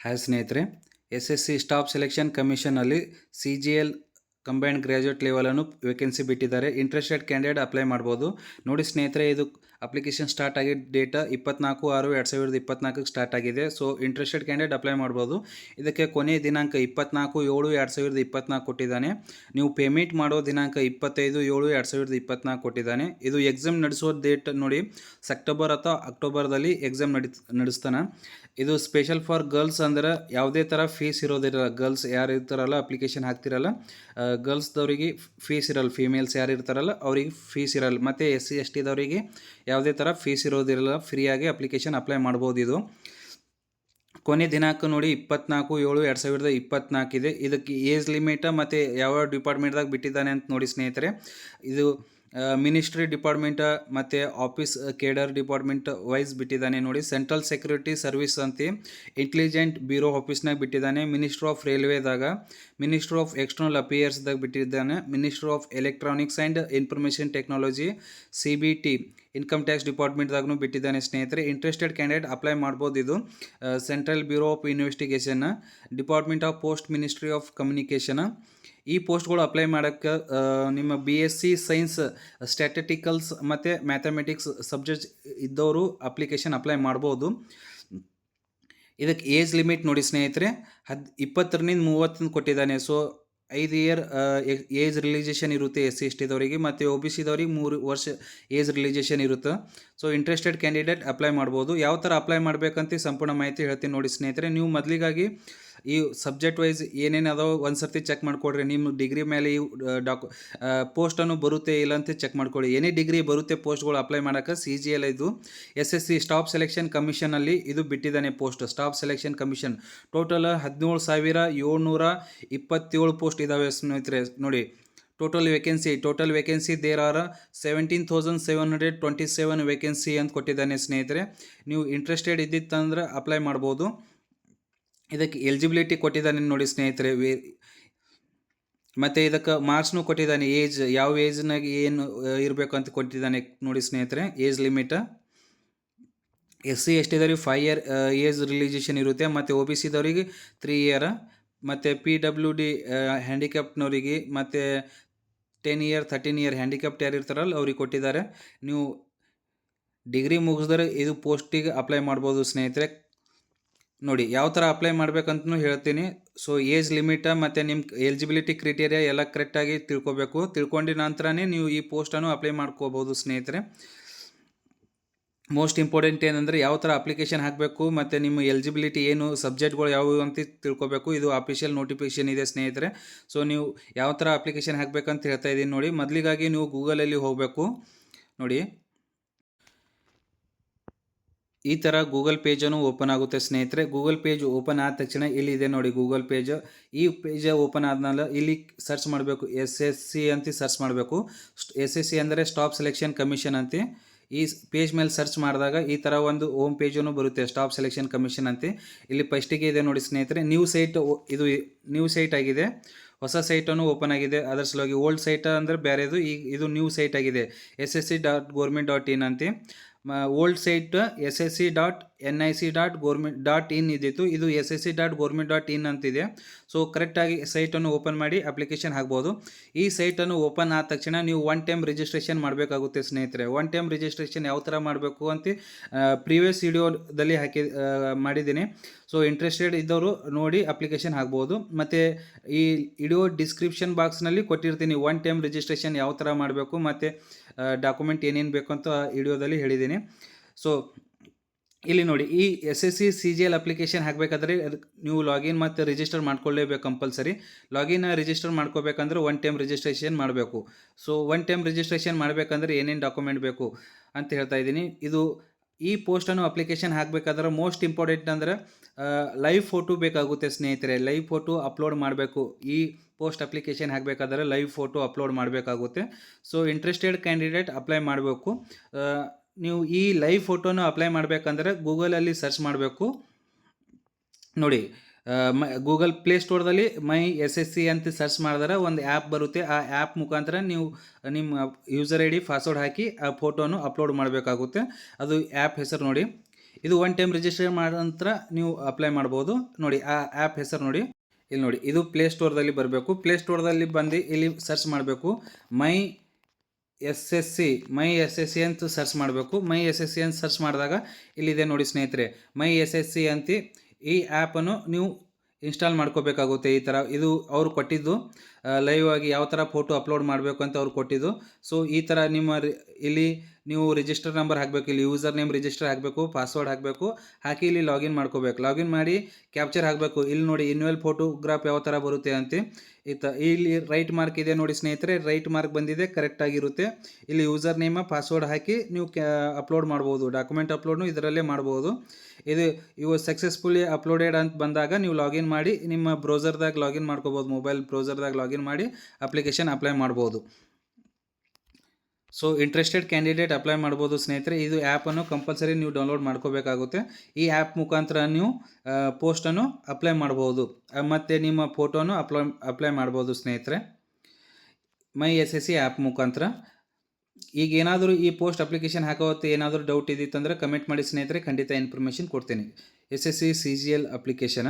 Hi ಸ್ನೇಹಿತರೆ S S C staff selection ಕಮಿಷನಲ್ಲಿ C G L combined graduate ಲೆವೆಲನ್ನು vacancy ಬಿಟ್ಟಿದ್ದಾರೆ. Interested candidate apply ಮಾಡ್ಬೋದು. ನೋಡಿ ಸ್ನೇಹಿತರೆ, ಇದು ಅಪ್ಲಿಕೇಶನ್ ಸ್ಟಾರ್ಟ್ ಆಗಿದ್ದ ಡೇಟ್ ಇಪ್ಪತ್ನಾಲ್ಕು ಆರು ಎರಡು ಸಾವಿರದ ಇಪ್ಪತ್ನಾಲ್ಕಕ್ಕೆ ಸ್ಟಾರ್ಟ್ ಆಗಿದೆ. ಸೊ ಇಂಟ್ರೆಸ್ಟೆಡ್ ಕ್ಯಾಂಡಿಡೇಟ್ ಅಪ್ಲೈ ಮಾಡ್ಬೋದು. ಇದಕ್ಕೆ ಕೊನೆ ದಿನಾಂಕ ಇಪ್ಪತ್ನಾಲ್ಕು ಏಳು ಎರಡು ಸಾವಿರದ ಇಪ್ಪತ್ನಾಲ್ಕು ಕೊಟ್ಟಿದ್ದಾನೆ. ನೀವು ಪೇಮೆಂಟ್ ಮಾಡೋ ದಿನಾಂಕ ಇಪ್ಪತ್ತೈದು ಏಳು ಎರಡು ಸಾವಿರದ ಇಪ್ಪತ್ನಾಲ್ಕು ಕೊಟ್ಟಿದ್ದಾನೆ. ಇದು ಎಕ್ಸಾಮ್ ನಡೆಸೋ ಡೇಟ್ ನೋಡಿ, ಸೆಪ್ಟೆಂಬರ್ ಅಥವಾ ಅಕ್ಟೋಬರ್ದಲ್ಲಿ ಎಕ್ಸಾಮ್ ನಡಿ, ನಡೆಸ್ತಾನೆ. ಇದು ಸ್ಪೆಷಲ್ ಫಾರ್ ಗರ್ಲ್ಸ್ ಅಂದ್ರೆ ಯಾವುದೇ ಥರ ಫೀಸ್ ಇರೋದಿರಲ್ಲ. ಗರ್ಲ್ಸ್ ಯಾರು ಇರ್ತಾರಲ್ಲ ಅಪ್ಲಿಕೇಶನ್ ಹಾಕ್ತಿರಲ್ಲ. ಗರ್ಲ್ಸ್ದವರಿಗೆ ಫೀಸ್ ಇರಲ್ಲ. ಫೀಮೇಲ್ಸ್ ಯಾರು ಇರ್ತಾರಲ್ಲ, ಅವ್ರಿಗೆ ಫೀಸ್ ಇರಲ್ಲ. ಮತ್ತು ಎಸ್ ಸಿ ಎಸ್ ಟಿದವರಿಗೆ ಯಾವುದೇ ಥರ ಫೀಸ್ ಇರೋದಿರಲ್ಲ ಫ್ರೀಯಾಗಿ ಅಪ್ಲಿಕೇಶನ್ ಅಪ್ಲೈ ಮಾಡ್ಬೋದು ಇದು. ಕೊನೆ ದಿನಾಂಕ ನೋಡಿ, ಇಪ್ಪತ್ನಾಲ್ಕು, ಏಳು, ಎರಡು ಸಾವಿರದ ಇಪ್ಪತ್ನಾಲ್ಕಿದೆ ಇದಕ್ಕೆ ಏಜ್ ಲಿಮಿಟ ಮತ್ತು ಯಾವ ಡಿಪಾರ್ಟ್ಮೆಂಟ್ದಾಗ ಬಿಟ್ಟಿದ್ದಾನೆ ಅಂತ ನೋಡಿ ಸ್ನೇಹಿತರೆ. ಇದು ಮಿನಿಸ್ಟ್ರಿ ಡಿಪಾರ್ಟ್ಮೆಂಟ್ ಮತ್ತು ಆಫೀಸ್ ಕೇಡರ್ ಡಿಪಾರ್ಟ್ಮೆಂಟ್ ವೈಸ್ ಬಿಟ್ಟಿದ್ದಾನೆ ನೋಡಿ. ಸೆಂಟ್ರಲ್ ಸೆಕ್ಯೂರಿಟಿ ಸರ್ವಿಸ್ ಅಂತ ಇಂಟೆಲಿಜೆಂಟ್ ಬ್ಯೂರೋ ಆಫೀಸ್ನಾಗ ಬಿಟ್ಟಿದ್ದಾನೆ. ಮಿನಿಸ್ಟ್ರ್ ಆಫ್ ರೈಲ್ವೇದಾಗ ಮಿನಿಸ್ಟ್ರ್ ಆಫ್ ಎಕ್ಸ್ಟರ್ನಲ್ ಅಫೇರ್ಸ್ದಾಗ ಬಿಟ್ಟಿದ್ದಾನೆ. Ministry of electronics and information technology C B T income tax ಡಿಪಾರ್ಟ್ಮೆಂಟ್ದಾಗೂ ಬಿಟ್ಟಿದ್ದಾನೆ ಸ್ನೇಹಿತರೆ. ಇಂಟ್ರೆಸ್ಟೆಡ್ ಕ್ಯಾಂಡಿಡೇಟ್ ಅಪ್ಲೈ ಮಾಡ್ಬೋದು ಇದು. Central bureau of investigation department of post ministry of communication ಈ ಪೋಸ್ಟ್ಗಳು ಅಪ್ಲೈ ಮಾಡೋಕ್ಕೆ ನಿಮ್ಮ B S C science statistics ಮತ್ತು ಮ್ಯಾಥಮೆಟಿಕ್ಸ್ ಸಬ್ಜೆಕ್ಟ್ ಇದ್ದವರು ಅಪ್ಲಿಕೇಶನ್ ಅಪ್ಲೈ ಮಾಡ್ಬೋದು. ಇದಕ್ಕೆ ಏಜ್ ಲಿಮಿಟ್ ನೋಡಿ ಸ್ನೇಹಿತರೆ, ಹದ್, ಇಪ್ಪತ್ತರಿಂದ ಮೂವತ್ತನ್ನು ಕೊಟ್ಟಿದ್ದಾನೆ. ಸೊ ಐದು ಇಯರ್ ಏಜ್ ರಿಲೀಜೇಷನ್ ಇರುತ್ತೆ ಎಸ್ ಸಿ ಎಸ್ ಟಿದವರಿಗೆ ಮತ್ತು ಒ ಬಿ ಸಿದವ್ರಿಗೆ ಮೂರು ವರ್ಷ ಏಜ್ ರಿಲೀಜೇಷನ್ ಇರುತ್ತೆ. ಸೊ ಇಂಟ್ರೆಸ್ಟೆಡ್ ಕ್ಯಾಂಡಿಡೇಟ್ ಅಪ್ಲೈ ಮಾಡ್ಬೋದು. ಯಾವ ಥರ ಅಪ್ಲೈ ಮಾಡಬೇಕಂತ ಸಂಪೂರ್ಣ ಮಾಹಿತಿ ಹೇಳ್ತೀನಿ ನೋಡಿ ಸ್ನೇಹಿತರೆ. ನೀವು ಮೊದಲಿಗಾಗಿ ಈ ಸಬ್ಜೆಕ್ಟ್ ವೈಸ್ ಏನೇನು ಅದಾವ ಒಂದು ಸರ್ತಿ ಚೆಕ್ ಮಾಡ್ಕೊಡ್ರಿ. ನಿಮ್ಮ ಡಿಗ್ರಿ ಮೇಲೆ ಈ ಡಾಕು ಪೋಸ್ಟನ್ನು ಬರುತ್ತೆ ಇಲ್ಲ ಅಂತ ಚೆಕ್ ಮಾಡ್ಕೊಳ್ಳಿ ಏನೇ ಡಿಗ್ರಿ ಬರುತ್ತೆ ಪೋಸ್ಟ್ಗಳು ಅಪ್ಲೈ ಮಾಡೋಕ್ಕೆ ಸಿ ಜಿ ಎಲ್ ಇದು. S S C staff selection ಕಮಿಷನಲ್ಲಿ ಇದು ಬಿಟ್ಟಿದ್ದಾನೆ post staff selection commission total ಹದಿನೇಳು ಸಾವಿರ ಏಳ್ನೂರ ಇಪ್ಪತ್ತೇಳು ಪೋಸ್ಟ್ ಇದ್ದಾವೆ ಸ್ನೇಹಿತರೆ. ನೋಡಿ total vacancy total vacancy there are seventeen thousand seven hundred twenty seven vacancy ಅಂತ ಕೊಟ್ಟಿದ್ದಾನೆ ಸ್ನೇಹಿತರೆ. ನೀವು ಇಂಟ್ರೆಸ್ಟೆಡ್ ಇದ್ದಿತ್ತಂದ್ರೆ ಅಪ್ಲೈ ಮಾಡ್ಬೋದು. ಇದಕ್ಕೆ ಎಲಿಜಿಬಿಲಿಟಿ ಕೊಟ್ಟಿದ್ದಾನೆ ನೋಡಿ ಸ್ನೇಹಿತರೆ, ವೇ ಮತ್ತು ಇದಕ್ಕೆ ಮಾರ್ಕ್ಸ್ನು ಕೊಟ್ಟಿದ್ದಾನೆ ಏಜ್ ಯಾವ ಏಜ್ನಾಗೆ ಏನು ಇರಬೇಕು ಅಂತ ಕೊಟ್ಟಿದ್ದಾನೆ ನೋಡಿ ಸ್ನೇಹಿತರೆ age limit S C S five year age relaxation ಇರುತ್ತೆ. ಮತ್ತು ಒ ಬಿ ಸಿದವ್ರಿಗೆ ತ್ರೀ ಇಯರ್ ಮತ್ತು ಪಿ ಡಬ್ಲ್ಯೂ ಡಿ ಹ್ಯಾಂಡಿಕ್ಯಾಪ್ಟ್ನವರಿಗೆ ಮತ್ತು ten year thirteen year handicapped ಯಾರು ಇರ್ತಾರಲ್ಲ, ಅವ್ರಿಗೆ ಕೊಟ್ಟಿದ್ದಾರೆ. ನೀವು ಡಿಗ್ರಿ ಮುಗಿಸಿದ್ರೆ ಇದು ಪೋಸ್ಟಿಗೆ ಅಪ್ಲೈ ಮಾಡ್ಬೋದು ಸ್ನೇಹಿತರೆ. ನೋಡಿ, ಯಾವ ಥರ ಅಪ್ಲೈ ಮಾಡ್ಬೇಕಂತನೂ ಹೇಳ್ತೀನಿ. ಸೊ ಏಜ್ ಲಿಮಿಟ ಮತ್ತು ನಿಮ್ಮ ಎಲಿಜಿಬಿಲಿಟಿ ಕ್ರಿಟೇರಿಯಾ ಎಲ್ಲ ಕರೆಕ್ಟಾಗಿ ತಿಳ್ಕೊಬೇಕು. ತಿಳ್ಕೊಂಡಿದ ನಂತರನೇ ನೀವು ಈ ಪೋಸ್ಟನ್ನು ಅಪ್ಲೈ ಮಾಡ್ಕೋಬೋದು ಸ್ನೇಹಿತರೆ. ಮೋಸ್ಟ್ ಇಂಪಾರ್ಟೆಂಟ್ ಏನಂದರೆ ಯಾವ ಥರ ಅಪ್ಲಿಕೇಶನ್ ಹಾಕಬೇಕು ಮತ್ತು ನಿಮ್ಮ ಎಲಿಜಿಬಿಲಿಟಿ ಏನು ಸಬ್ಜೆಕ್ಟ್ಗಳು ಯಾವುವು ಅಂತ ತಿಳ್ಕೊಬೇಕು. ಇದು ಅಫಿಷಿಯಲ್ ನೋಟಿಫಿಕೇಷನ್ ಇದೆ, ಸ್ನೇಹಿತರೆ. ಸೊ ನೀವು ಯಾವ ಥರ ಅಪ್ಲಿಕೇಶನ್ ಹಾಕಬೇಕಂತ ಹೇಳ್ತಾ ಇದ್ದೀನಿ ನೋಡಿ. ಮೊದಲಿಗಾಗಿ ನೀವು ಗೂಗಲಲ್ಲಿ ಹೋಗಬೇಕು. ನೋಡಿ ಈ ಥರ ಗೂಗಲ್ ಪೇಜನ್ನು ಓಪನ್ ಆಗುತ್ತೆ ಸ್ನೇಹಿತರೆ. ಗೂಗಲ್ ಪೇಜ್ ಓಪನ್ ಆದ ತಕ್ಷಣ ಇಲ್ಲಿ ಇದೆ ನೋಡಿ ಗೂಗಲ್ ಪೇಜ್. ಈ ಪೇಜ್ ಓಪನ್ ಆದ್ಮೇಲೆ ಇಲ್ಲಿ ಸರ್ಚ್ ಮಾಡಬೇಕು ಎಸ್ ಎಸ್ ಸಿ ಅಂತ ಸರ್ಚ್ ಮಾಡಬೇಕು. ಎಸ್ ಎಸ್ ಸಿ ಅಂದರೆ ಸ್ಟಾಪ್ ಸೆಲೆಕ್ಷನ್ ಕಮಿಷನ್ ಅಂತ. ಈ ಪೇಜ್ ಮೇಲೆ ಸರ್ಚ್ ಮಾಡಿದಾಗ ಈ ಥರ ಒಂದು ಹೋಮ್ ಪೇಜನ್ನು ಬರುತ್ತೆ, ಸ್ಟಾಪ್ ಸೆಲೆಕ್ಷನ್ ಕಮಿಷನ್ ಅಂತ. ಇಲ್ಲಿ ಫಸ್ಟಿಗೆ ಇದೆ ನೋಡಿ ಸ್ನೇಹಿತರೆ, ನ್ಯೂ ಸೈಟ್ ಇದು ನ್ಯೂ ಸೈಟ್ ಆಗಿದೆ. ಹೊಸ ಸೈಟನ್ನು ಓಪನ್ ಆಗಿದೆ. ಅದರ ಸಲುವಾಗಿ ಓಲ್ಡ್ ಸೈಟ್ ಅಂದರೆ ಬೇರೆದು, ಈ ಇದು ನ್ಯೂ ಸೈಟ್ ಆಗಿದೆ. S S C dot government dot in ಅಂತ. Old site S S C dot N I C dot government dot in ಇದ್ದಿತ್ತು. ಇದು S S C dot government dot in ಅಂತಿದೆ. So ಕರೆಕ್ಟಾಗಿ ಸೈಟನ್ನು ಓಪನ್ ಮಾಡಿ application ಹಾಕ್ಬೋದು. ಈ ಸೈಟನ್ನು open ಆದ ತಕ್ಷಣ ನೀವು ಒನ್ ಟೈಮ್ ರಿಜಿಸ್ಟ್ರೇಷನ್ ಮಾಡಬೇಕಾಗುತ್ತೆ ಸ್ನೇಹಿತರೆ. ಒನ್ ಟೈಮ್ ರಿಜಿಸ್ಟ್ರೇಷನ್ ಯಾವ ಥರ ಮಾಡಬೇಕು ಅಂತ ಪ್ರೀವಿಯಸ್ ವಿಡಿಯೋದಲ್ಲಿ ಹಾಕಿ ಮಾಡಿದ್ದೀನಿ. ಸೊ ಇಂಟ್ರೆಸ್ಟೆಡ್ ಇದ್ದವರು ನೋಡಿ ಅಪ್ಲಿಕೇಶನ್ ಹಾಕ್ಬೋದು. ಮತ್ತು ಈ ವಿಡಿಯೋ ಡಿಸ್ಕ್ರಿಪ್ಷನ್ ಬಾಕ್ಸ್ನಲ್ಲಿ ಕೊಟ್ಟಿರ್ತೀನಿ ಒನ್ ಟೈಮ್ ರಿಜಿಸ್ಟ್ರೇಷನ್ ಯಾವ ಥರ ಮಾಡಬೇಕು, ಮತ್ತು ಡಾಕ್ಯುಮೆಂಟ್ ಏನೇನು ಬೇಕು ಅಂತ ವಿಡಿಯೋದಲ್ಲಿ ಹೇಳಿದ್ದೀನಿ. ಸೊ ಇಲ್ಲಿ ನೋಡಿ, ಈ S S C C G L application ಹಾಕಬೇಕಾದ್ರೆ ನೀವು ಲಾಗಿನ್ ಮತ್ತು ರಿಜಿಸ್ಟರ್ ಮಾಡ್ಕೊಳ್ಳೇಬೇಕು ಕಂಪಲ್ಸರಿ ಲಾಗಿನ್ ರಿಜಿಸ್ಟರ್ ಮಾಡ್ಕೋಬೇಕಂದ್ರೆ ಒನ್ ಟೈಮ್ ರಿಜಿಸ್ಟ್ರೇಷನ್ ಮಾಡಬೇಕು. ಸೊ ಒನ್ ಟೈಮ್ ರಿಜಿಸ್ಟ್ರೇಷನ್ ಮಾಡಬೇಕಂದ್ರೆ ಏನೇನು ಡಾಕ್ಯುಮೆಂಟ್ ಬೇಕು ಅಂತ ಹೇಳ್ತಾ ಇದ್ದೀನಿ. ಇದು ಈ ಪೋಸ್ಟನ್ನು ಅಪ್ಲಿಕೇಶನ್ ಹಾಕಬೇಕಾದ್ರೆ ಮೋಸ್ಟ್ ಇಂಪಾರ್ಟೆಂಟ್ ಅಂದರೆ ಲೈವ್ ಫೋಟೋ ಬೇಕಾಗುತ್ತೆ ಸ್ನೇಹಿತರೆ. ಲೈವ್ ಫೋಟೋ ಅಪ್ಲೋಡ್ ಮಾಡಬೇಕು. ಈ ಪೋಸ್ಟ್ ಅಪ್ಲಿಕೇಶನ್ ಹಾಕಬೇಕಾದ್ರೆ ಲೈವ್ ಫೋಟೋ ಅಪ್ಲೋಡ್ ಮಾಡಬೇಕಾಗುತ್ತೆ. ಸೊ ಇಂಟ್ರೆಸ್ಟೆಡ್ ಕ್ಯಾಂಡಿಡೇಟ್ ಅಪ್ಲೈ ಮಾಡಬೇಕು. ನೀವು ಈ ಲೈವ್ ಫೋಟೋನ ಅಪ್ಲೈ ಮಾಡಬೇಕಂದ್ರೆ ಗೂಗಲಲ್ಲಿ ಸರ್ಚ್ ಮಾಡಬೇಕು. ನೋಡಿ ಮ ಗೂಗಲ್ ಪ್ಲೇಸ್ಟೋರ್ದಲ್ಲಿ ಮೈ ಎಸ್ ಎಸ್ ಸಿ ಅಂತ ಸರ್ಚ್ ಮಾಡಿದ್ರೆ ಒಂದು ಆ್ಯಪ್ ಬರುತ್ತೆ. ಆ ಆ್ಯಪ್ ಮುಖಾಂತರ ನೀವು ನಿಮ್ಮ ಯೂಸರ್ ಐ ಡಿ ಪಾಸ್ವರ್ಡ್ ಹಾಕಿ ಆ ಫೋಟೋನು ಅಪ್ಲೋಡ್ ಮಾಡಬೇಕಾಗುತ್ತೆ. ಅದು ಆ್ಯಪ್ ಹೆಸರು ನೋಡಿ. ಇದು ಒನ್ ಟೈಮ್ ರಿಜಿಸ್ಟರ್ ಮಾಡಿದ ನಂತರ ನೀವು ಅಪ್ಲೈ ಮಾಡ್ಬೋದು. ನೋಡಿ, ಆ ಆ್ಯಪ್ ಹೆಸರು ನೋಡಿ. ಇಲ್ಲಿ ನೋಡಿ, ಇದು ಪ್ಲೇ ಸ್ಟೋರ್ದಲ್ಲಿ ಬರಬೇಕು. ಪ್ಲೇ ಪ್ಲೇಸ್ಟೋರ್ದಲ್ಲಿ ಬಂದು ಇಲ್ಲಿ ಸರ್ಚ್ ಮಾಡಬೇಕು. My S S C, my S S C ಅಂತ ಸರ್ಚ್ ಮಾಡಬೇಕು. ಮೈ ಎಸ್ ಎಸ್ ಸಿ ಅಂತ ಸರ್ಚ್ ಮಾಡಿದಾಗ ಇಲ್ಲಿದೆ ನೋಡಿ ಸ್ನೇಹಿತರೆ. ಮೈ ಎಸ್ ಎಸ್ ಸಿ ಅಂತ ಈ ಆ್ಯಪನ್ನು ನೀವು ಇನ್ಸ್ಟಾಲ್ ಮಾಡ್ಕೋಬೇಕಾಗುತ್ತೆ ಈ ಥರ ಇದು ಅವರು ಕೊಟ್ಟಿದ್ದು. ಲೈವ್ ಆಗಿ ಯಾವ ಥರ ಫೋಟೋ ಅಪ್ಲೋಡ್ ಮಾಡಬೇಕು ಅಂತ ಅವ್ರು ಕೊಟ್ಟಿದ್ದು. ಸೊ ಈ ಥರ ನಿಮ್ಮ ಇಲ್ಲಿ ನೀವು ರಿಜಿಸ್ಟರ್ ನಂಬರ್ ಹಾಕಬೇಕು, ಇಲ್ಲಿ ಯೂಸರ್ ನೇಮ್ ರಿಜಿಸ್ಟರ್ ಹಾಕಬೇಕು ಪಾಸ್ವರ್ಡ್ ಹಾಕಬೇಕು, ಹಾಕಿ ಇಲ್ಲಿ ಲಾಗಿನ್ ಮಾಡ್ಕೋಬೇಕು. ಲಾಗಿನ್ ಮಾಡಿ ಕ್ಯಾಪ್ಚರ್ ಹಾಕಬೇಕು. ಇಲ್ಲಿ ನೋಡಿ ಇನ್ವೆಲ್ ಫೋಟೋಗ್ರಾಫ್ ಯಾವ ಥರ ಬರುತ್ತೆ ಅಂತ. ಈತ ಇಲ್ಲಿ ರೈಟ್ ಮಾರ್ಕ್ ಇದೆ ನೋಡಿ ಸ್ನೇಹಿತರೆ ರೈಟ್ ಮಾರ್ಕ್ ಬಂದಿದೆ ಕರೆಕ್ಟಾಗಿರುತ್ತೆ ಇಲ್ಲಿ ಯೂಸರ್ ನೇಮ ಪಾಸ್ವರ್ಡ್ ಹಾಕಿ ನೀವು ಅಪ್ಲೋಡ್ ಮಾಡ್ಬೋದು. ಡಾಕ್ಯುಮೆಂಟ್ ಅಪ್ಲೋಡ್ನು ಇದರಲ್ಲೇ ಮಾಡ್ಬೋದು. ಇದು ಇವು ಸಕ್ಸಸ್ಫುಲಿ ಅಪ್ಲೋಡೆಡ್ ಅಂತ ಬಂದಾಗ ನೀವು ಲಾಗಿನ್ ಮಾಡಿ ನಿಮ್ಮ ಬ್ರೌಸರ್ದಾಗ ಲಾಗಿನ್ ಮಾಡ್ಕೋಬೋದು ಮೊಬೈಲ್ ಬ್ರೌಸರ್ದಾಗ ಲಾಗಿನ್ ಮಾಡಿ ಅಪ್ಲಿಕೇಶನ್ ಅಪ್ಲೈ ಮಾಡ್ಬೋದು. ಸೊ ಇಂಟ್ರೆಸ್ಟೆಡ್ ಕ್ಯಾಂಡಿಡೇಟ್ ಅಪ್ಲೈ ಮಾಡ್ಬೋದು ಸ್ನೇಹಿತರೆ. ಇದು ಆ್ಯಪನ್ನು ಕಂಪಲ್ಸರಿ ನೀವು ಡೌನ್ಲೋಡ್ ಮಾಡ್ಕೋಬೇಕಾಗುತ್ತೆ. ಈ ಆ್ಯಪ್ ಮುಖಾಂತರ ನೀವು ಪೋಸ್ಟನ್ನು ಅಪ್ಲೈ ಮಾಡ್ಬೋದು. ಮತ್ತು ನಿಮ್ಮ ಫೋಟೋನು ಅಪ್ಲೈ ಅಪ್ಲೈ ಮಾಡ್ಬೋದು ಸ್ನೇಹಿತರೆ. My S S C app ಮುಖಾಂತರ. ಈಗ ಏನಾದರೂ ಈ ಪೋಸ್ಟ್ ಅಪ್ಲಿಕೇಶನ್ ಹಾಕೋ ಏನಾದರೂ ಡೌಟ್ ಇದ್ದಿತ್ತಂದರೆ ಕಮೆಂಟ್ ಮಾಡಿ ಸ್ನೇಹಿತರೆ. ಖಂಡಿತ ಇನ್ಫಾರ್ಮೇಷನ್ ಕೊಡ್ತೀನಿ. S S C C G L application.